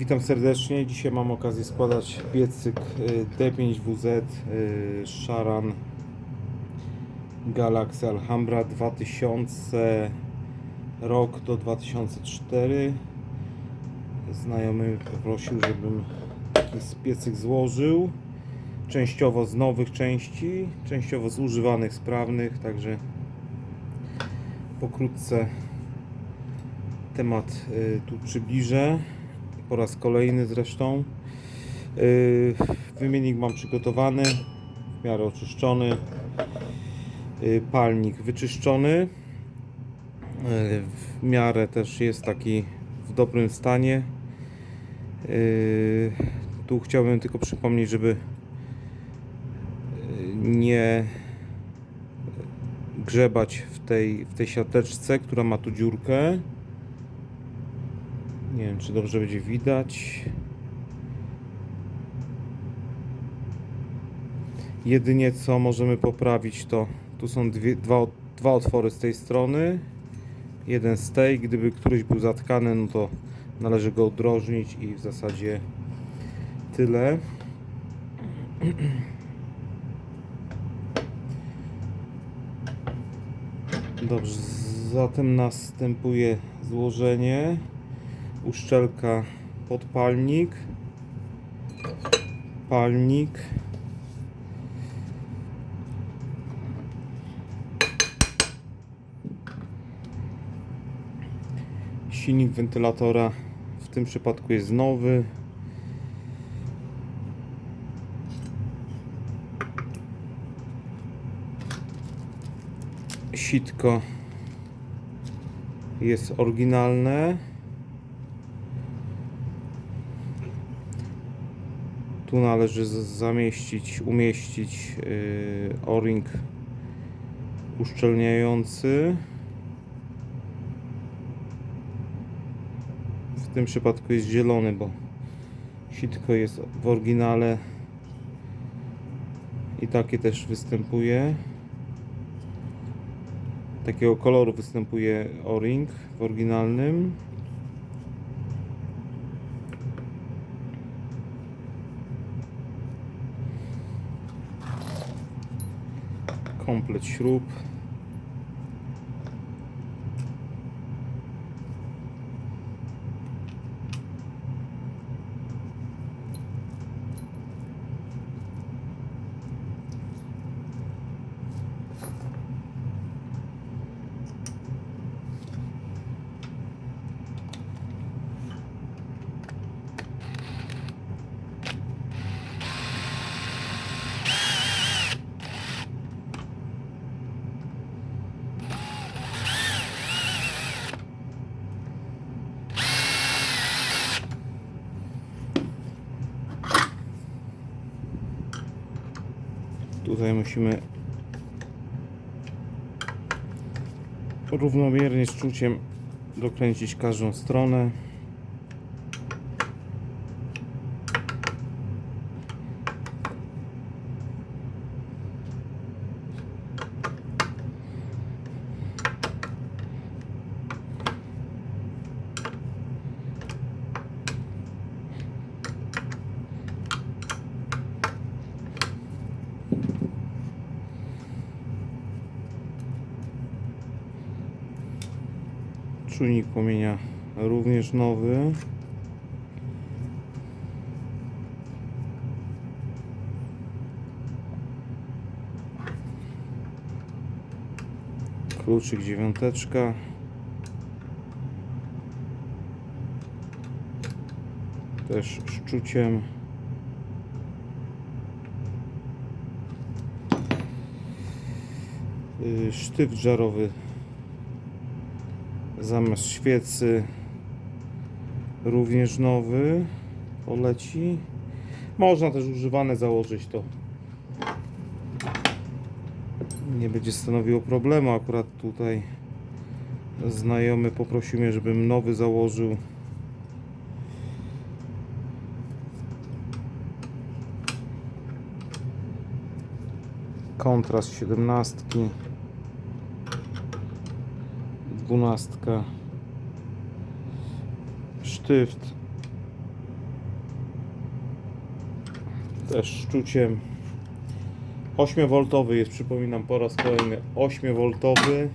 Witam serdecznie. Dzisiaj mam okazję składać piecyk y, D5WZ y, Sharan Galaxy Alhambra 2000 rok do 2004. Znajomy poprosił, żebym taki piecyk złożył. Częściowo z nowych części, częściowo z używanych, sprawnych, także pokrótce temat y, tu przybliżę po raz kolejny zresztą. Y, Wymiennik mam przygotowany, w miarę oczyszczony. Y, Palnik wyczyszczony. Y, W miarę też jest taki w dobrym stanie. Tu chciałbym tylko przypomnieć, żeby nie grzebać w tej, w tej siateczce, która ma tu dziurkę. Nie wiem, czy dobrze będzie widać. Jedynie co możemy poprawić to tu są dwie, dwa, dwa otwory z tej strony. Jeden z tej. Gdyby któryś był zatkany, no to należy go udrożnić i w zasadzie tyle. Dobrze, zatem następuje złożenie uszczelka pod palnik palnik. Silnik wentylatora w tym przypadku jest nowy. Sitko jest oryginalne Tu należy zamieścić, umieścić yy, o-ring uszczelniający. W tym przypadku jest zielony, bo sitko jest w oryginale i takie też występuje. Takiego koloru występuje o-ring w oryginalnym. Komplet śrub. Tutaj musimy równomiernie z czuciem dokręcić każdą stronę. Czujnik płomienia również nowy. Kluczyk dziewiąteczka. Też szczuciem. Y, Sztyw żarowy zamiast świecy również nowy poleci. Można też używane założyć to. Nie będzie stanowiło problemu. Akurat tutaj znajomy poprosił mnie żebym nowy założył. Kontrast 17 dwunastka. Sztyft. Też szczuciem. 8V jest, przypominam po raz kolejny 8V,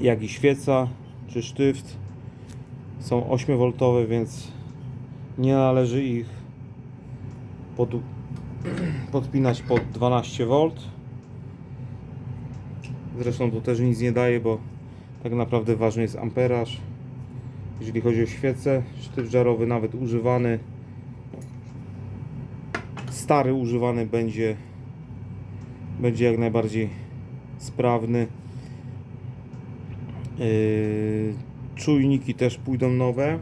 jak i świeca czy sztyft. Są 8V, więc nie należy ich pod, podpinać pod 12V. Zresztą to też nic nie daje, bo tak naprawdę ważny jest amperaż. Jeżeli chodzi o świecę, sztyft żarowy nawet używany stary używany będzie będzie jak najbardziej sprawny. Yy, czujniki też pójdą nowe.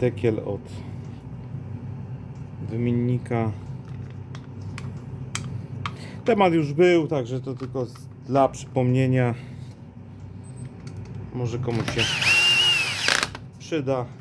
Dekiel od wymiennika. Temat już był, także to tylko dla przypomnienia. Może komuś się przyda.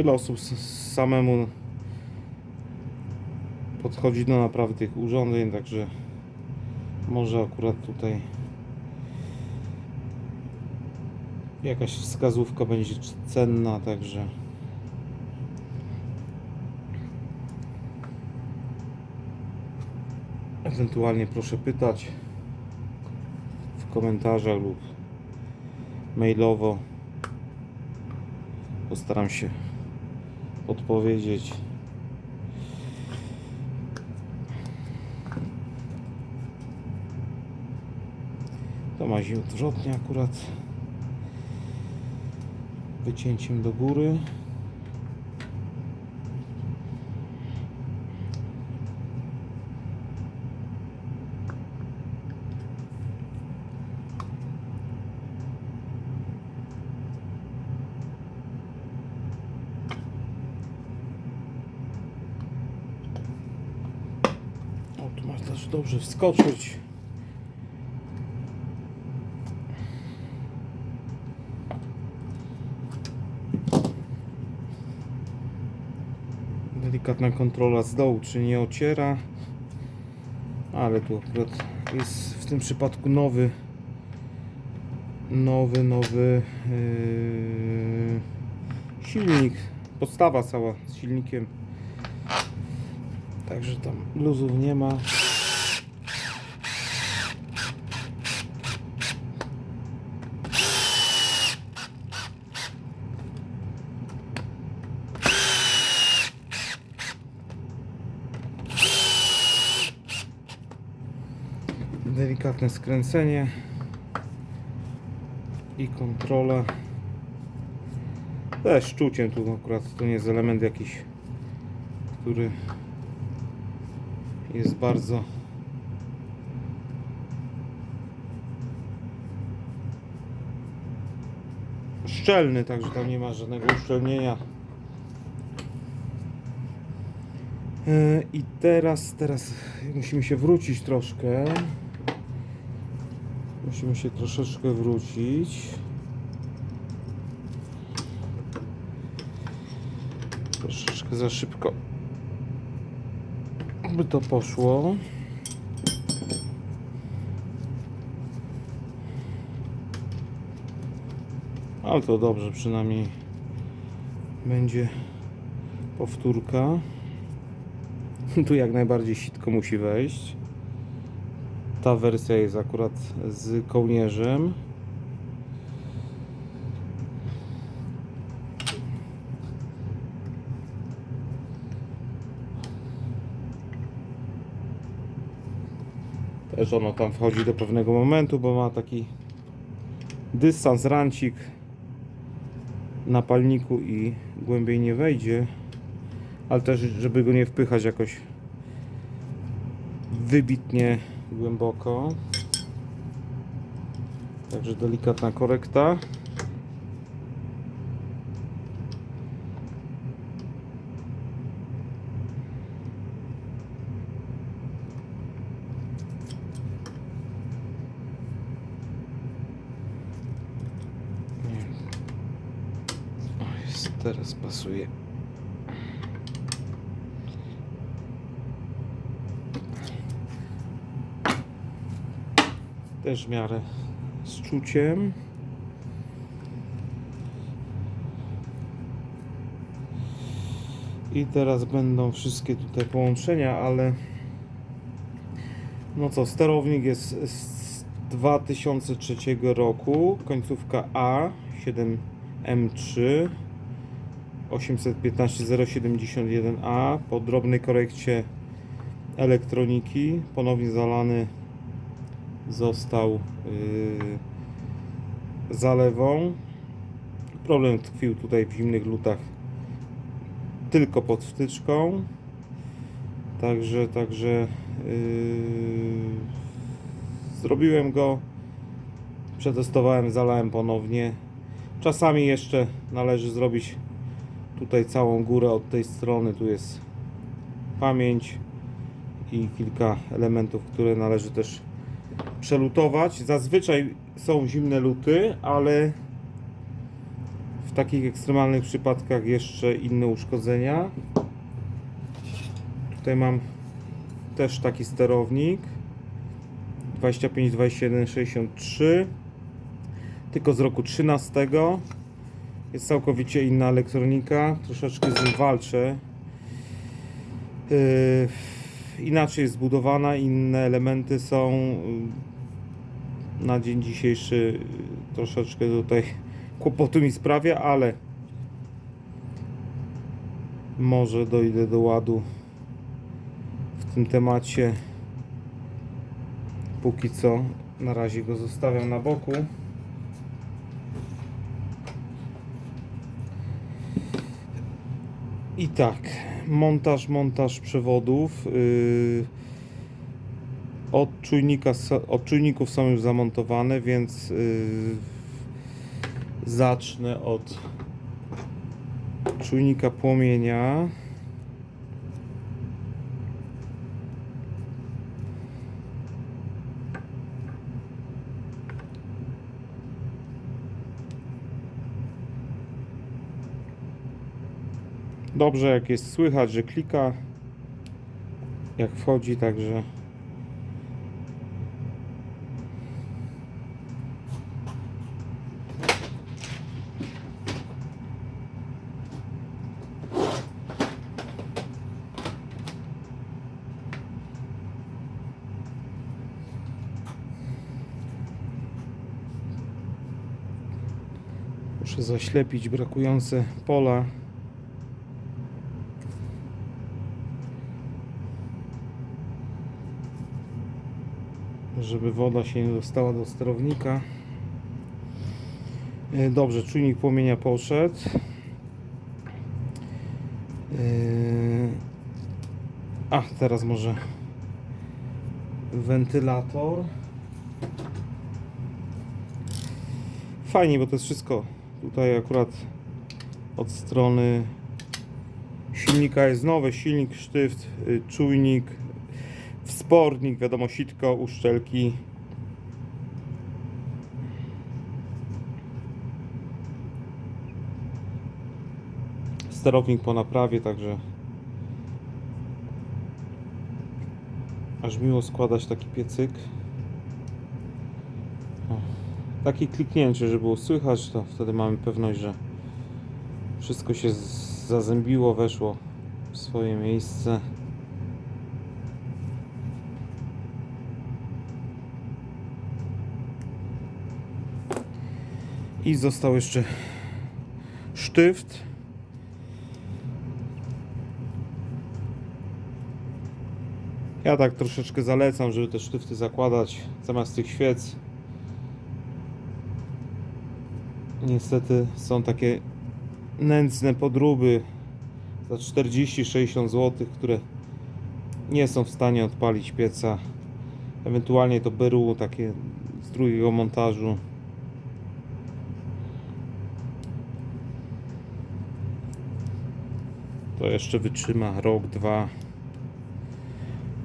Wiele osób samemu podchodzi do naprawy tych urządzeń, także może akurat tutaj jakaś wskazówka będzie cenna, także ewentualnie proszę pytać w komentarzach lub mailowo. Postaram się odpowiedzieć. To ma odwrotnie akurat. Wycięciem do góry. O, tu dobrze wskoczyć. Delikatna kontrola z dołu, czy nie ociera. Ale tu akurat jest w tym przypadku nowy nowy, nowy yy, silnik. Podstawa cała z silnikiem. Także tam luzów nie ma. Delikatne skręcenie i kontrola. Też szczuciem tu akurat to nie jest element jakiś, który jest bardzo szczelny, także tam nie ma żadnego uszczelnienia. E, I teraz, teraz musimy się wrócić troszkę. Musimy się troszeczkę wrócić. Troszeczkę za szybko by to poszło. Ale to dobrze, przynajmniej będzie powtórka. Tu jak najbardziej sitko musi wejść. Ta wersja jest akurat z kołnierzem. Też ono tam wchodzi do pewnego momentu, bo ma taki dystans, rancik na palniku i głębiej nie wejdzie. Ale też, żeby go nie wpychać jakoś wybitnie głęboko. Także delikatna korekta. Teraz pasuje. Też w miarę z czuciem. I teraz będą wszystkie tutaj połączenia, ale no co, sterownik jest z 2003 roku, końcówka A 7M3 815 071A po drobnej korekcie elektroniki, ponownie zalany został yy, zalewą. Problem tkwił tutaj w zimnych lutach tylko pod wtyczką. Także, także yy, zrobiłem go, przetestowałem, zalałem ponownie. Czasami jeszcze należy zrobić tutaj całą górę od tej strony. Tu jest pamięć i kilka elementów, które należy też przelutować. Zazwyczaj są zimne luty, ale w takich ekstremalnych przypadkach jeszcze inne uszkodzenia. Tutaj mam też taki sterownik. 25 21 63 tylko z roku 13 jest całkowicie inna elektronika. Troszeczkę z nim walczę. Yy, inaczej jest zbudowana, inne elementy są yy, na dzień dzisiejszy yy, troszeczkę tutaj kłopotu mi sprawia, ale może dojdę do ładu w tym temacie. Póki co na razie go zostawiam na boku. I tak, montaż, montaż przewodów. Yy, od, czujnika, od czujników są już zamontowane, więc yy, zacznę od czujnika płomienia. Dobrze, jak jest słychać, że klika, jak wchodzi, także. Muszę zaślepić brakujące pola. Żeby woda się nie dostała do sterownika. E, Dobrze, czujnik płomienia poszedł. E, A, teraz może wentylator. Fajnie, bo to jest wszystko tutaj akurat od strony silnika jest nowy silnik, sztyft, y, czujnik, wspornik, wiadomo, sitko, uszczelki. Sterownik po naprawie, także aż miło składać taki piecyk. O, takie kliknięcie, żeby było słychać, to wtedy mamy pewność, że wszystko się zazębiło, weszło w swoje miejsce. I został jeszcze sztyft. Ja tak troszeczkę zalecam, żeby te sztyfty zakładać zamiast tych świec. Niestety są takie nędzne podróby za 40-60 zł, które nie są w stanie odpalić pieca. Ewentualnie to beru takie z drugiego montażu. To jeszcze wytrzyma rok, dwa.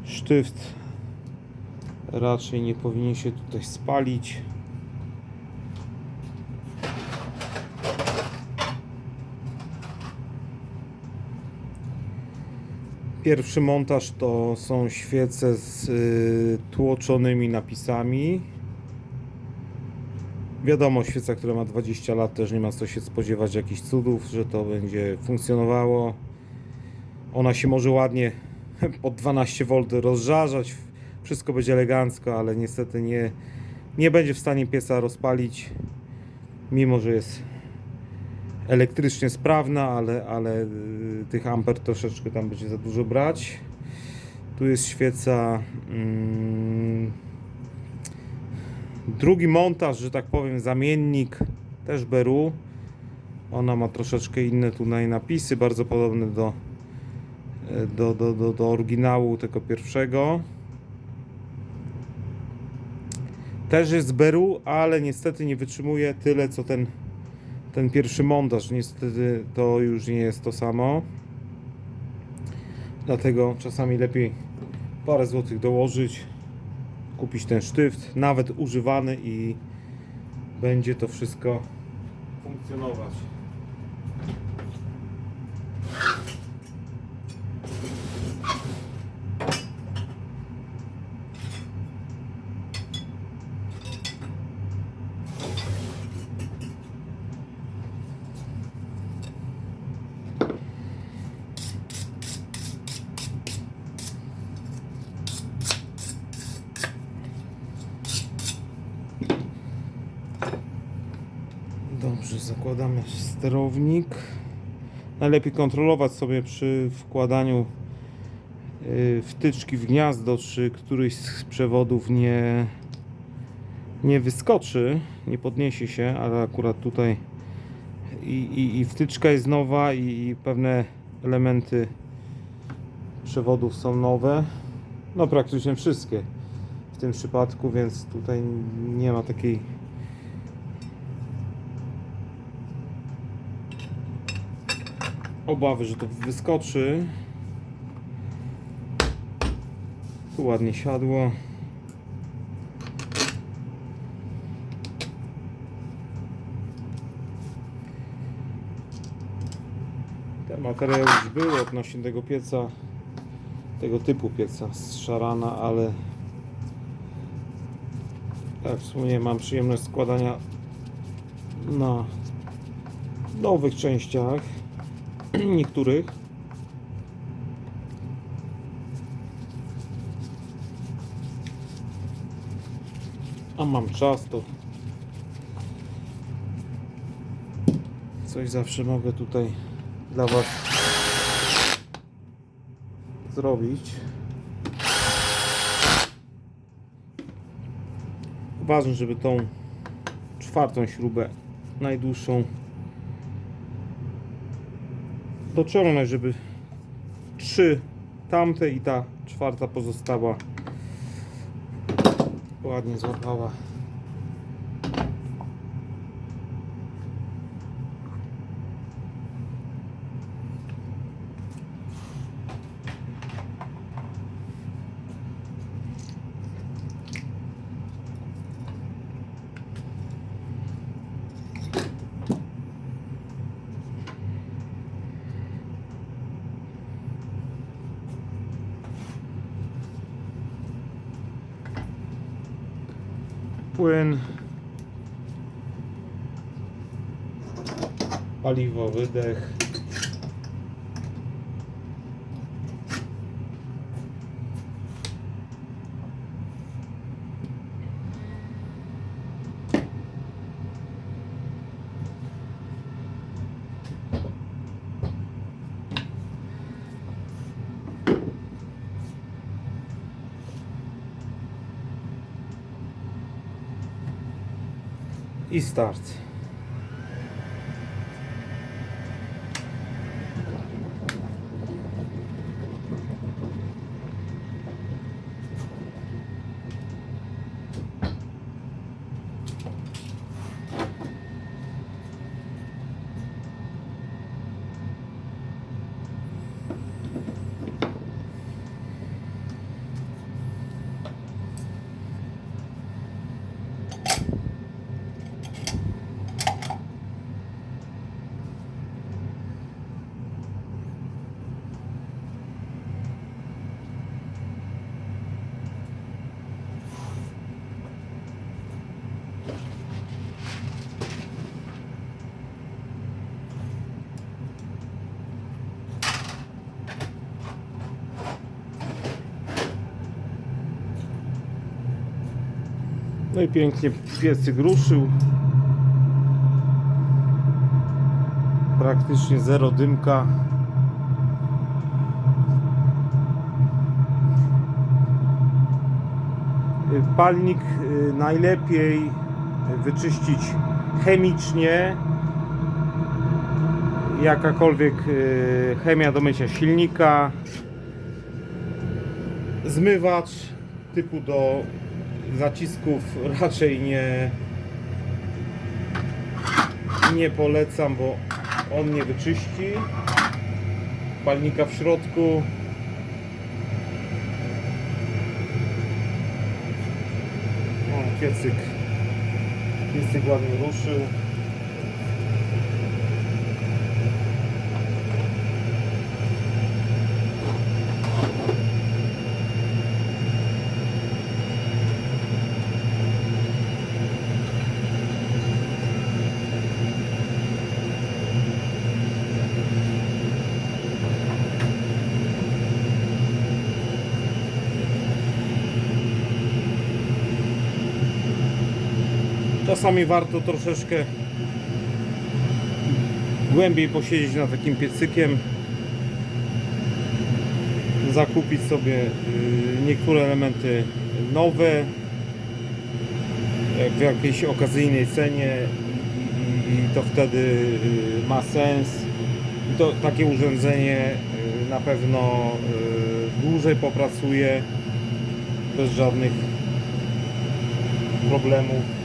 Sztyft raczej nie powinien się tutaj spalić. Pierwszy montaż to są świece z y, tłoczonymi napisami. Wiadomo, świeca, która ma 20 lat, też nie ma co się spodziewać jakichś cudów, że to będzie funkcjonowało. Ona się może ładnie pod 12 V rozżarzać, wszystko będzie elegancko, ale niestety nie, nie będzie w stanie pieca rozpalić, mimo że jest elektrycznie sprawna, ale, ale y, tych amper troszeczkę tam będzie za dużo brać. Tu jest świeca. Mm, drugi montaż, że tak powiem, zamiennik, też Beru. Ona ma troszeczkę inne tutaj napisy, bardzo podobne do, do, do, do, do oryginału tego pierwszego. Też jest Beru, ale niestety nie wytrzymuje tyle co ten ten pierwszy montaż. Niestety to już nie jest to samo. Dlatego czasami lepiej parę złotych dołożyć, kupić ten sztyft, nawet używany i będzie to wszystko funkcjonować. Zakładamy sterownik. Najlepiej kontrolować sobie przy wkładaniu y, wtyczki w gniazdo, czy któryś z przewodów nie, nie wyskoczy, nie podniesie się, ale akurat tutaj i, i, i wtyczka jest nowa i, i pewne elementy przewodów są nowe. No praktycznie wszystkie w tym przypadku, więc tutaj nie ma takiej obawy, że to wyskoczy. Tu ładnie siadło. Ten materiał już był odnośnie tego pieca, tego typu pieca z szarana, ale tak w sumie mam przyjemność składania na nowych częściach niektórych. A mam czas, to coś zawsze mogę tutaj dla Was zrobić. Ważne, żeby tą czwartą śrubę najdłuższą dociągnąć, żeby trzy tamte i ta czwarta pozostała ładnie złapała. Paliwo, wydech. I start. No i pięknie piecyk ruszył. Praktycznie zero dymka. Y, Palnik y, najlepiej wyczyścić chemicznie. Jakakolwiek y, chemia do mycia silnika. Zmywacz typu do zacisków raczej nie nie polecam, bo on nie wyczyści. Palnika w środku. O, piecyk. Piecyk ładnie ruszył Czasami warto troszeczkę głębiej posiedzieć nad takim piecykiem, zakupić sobie y, niektóre elementy nowe jak w jakiejś okazyjnej cenie i, to wtedy y, ma sens. I to takie urządzenie y, na pewno dłużej popracuje bez żadnych problemów.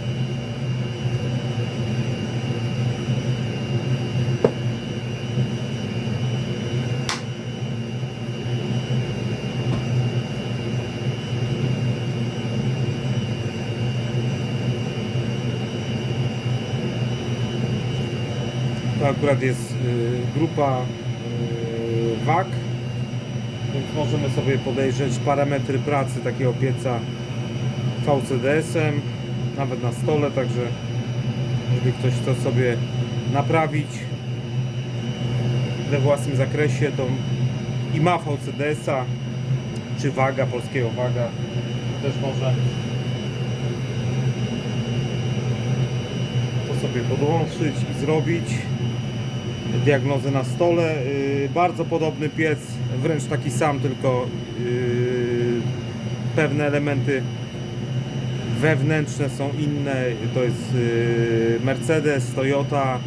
Akurat jest y, grupa y, WAG, więc możemy sobie podejrzeć parametry pracy takiego pieca VCDS-em, nawet na stole, także jeżeli ktoś chce sobie naprawić we własnym zakresie, to i ma VCDS-a, czy waga, polskiego waga, też może to sobie podłączyć i zrobić diagnozę na stole. Yy, Bardzo podobny piec, wręcz taki sam, tylko yy, pewne elementy wewnętrzne są inne. To jest yy, Mercedes, Toyota.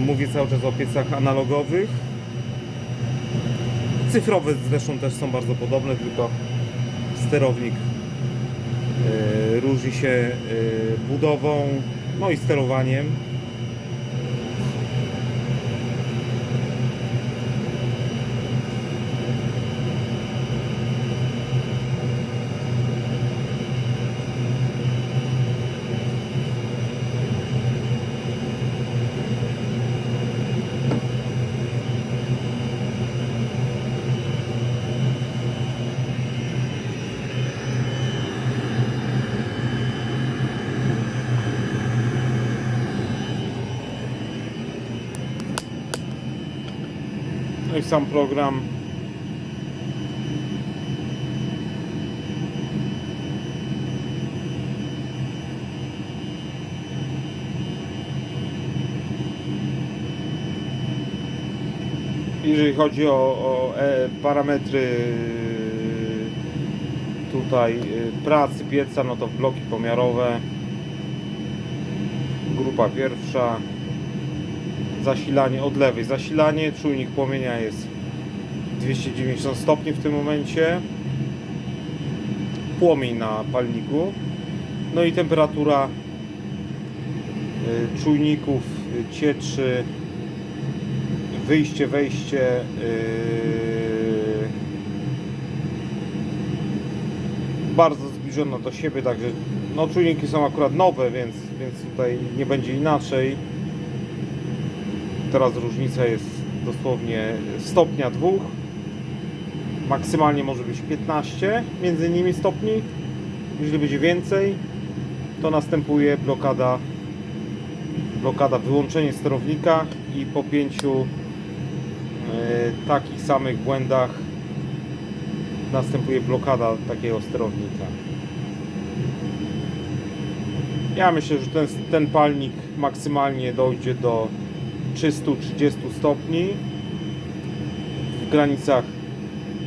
Mówię cały czas o piecach analogowych. Cyfrowe zresztą też są bardzo podobne, tylko sterownik różni się budową, no i sterowaniem. I sam program. Jeżeli chodzi o, o e, parametry tutaj e, pracy pieca, no to bloki pomiarowe. Grupa pierwsza. Zasilanie od lewej. Zasilanie, czujnik płomienia jest 290 stopni w tym momencie. Płomień na palniku. No i temperatura y, czujników, y, cieczy, wyjście, wejście. Yy, bardzo zbliżone do siebie, także no czujniki są akurat nowe, więc, więc tutaj nie będzie inaczej. Teraz różnica jest dosłownie stopnia dwóch. Maksymalnie może być 15 między nimi stopni. Jeżeli będzie więcej, to następuje blokada blokada, wyłączenie sterownika i po pięciu e, takich samych błędach następuje blokada takiego sterownika. Ja myślę, że ten, ten palnik maksymalnie dojdzie do 330 stopni. W granicach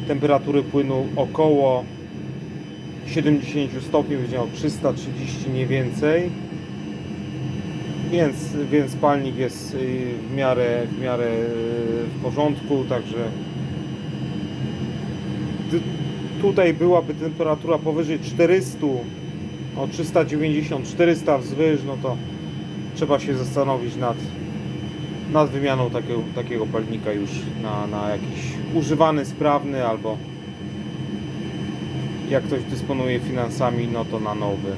temperatury płynu około 70 stopni, będzie miał 330 nie więcej. Więc, więc palnik jest y, w miarę, w miarę y, w porządku, także tutaj byłaby temperatura powyżej 400, o 390, 400 wzwyż, no to trzeba się zastanowić nad, nad wymianą takiego, takiego palnika już na, na jakiś używany, sprawny albo jak ktoś dysponuje finansami, no to na nowy.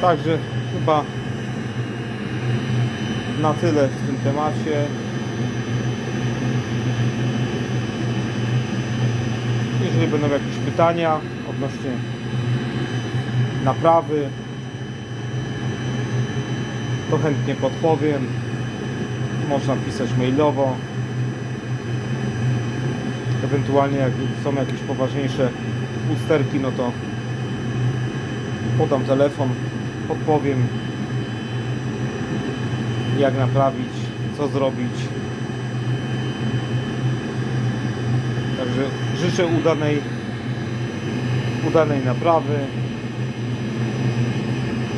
Także chyba na tyle w tym temacie. Jeżeli będą jakieś pytania odnośnie naprawy, to chętnie podpowiem. Można pisać mailowo. Ewentualnie jak są jakieś poważniejsze usterki, no to podam telefon, podpowiem jak naprawić, co zrobić. Także życzę udanej udanej naprawy,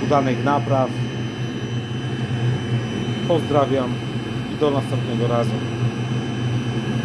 udanych napraw. Pozdrawiam i do następnego razu.